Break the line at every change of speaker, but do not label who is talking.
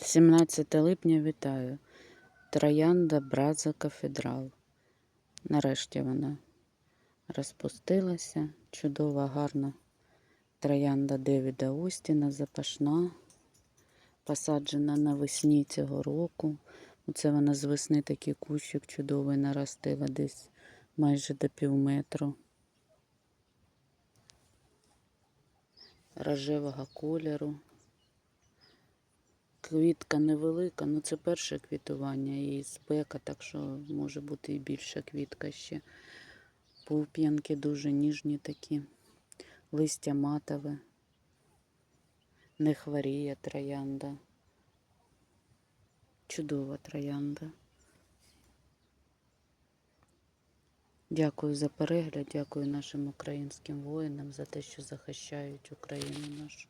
17 липня вітаю. Троянда Браза Кафедрал. Нарешті вона розпустилася. Чудова, гарна троянда Девіда Остіна, запашна, посаджена навесні цього року. Оце вона з весни такий кущик чудовий наростила десь майже до пів метру. Рожевого кольору. Квітка невелика, ну це перше квітування і спека, так що може бути і більша квітка ще. Пуп'янки дуже ніжні такі, листя матове, не хворіє троянда. Чудова троянда. Дякую за перегляд, дякую нашим українським воїнам за те, що захищають Україну нашу.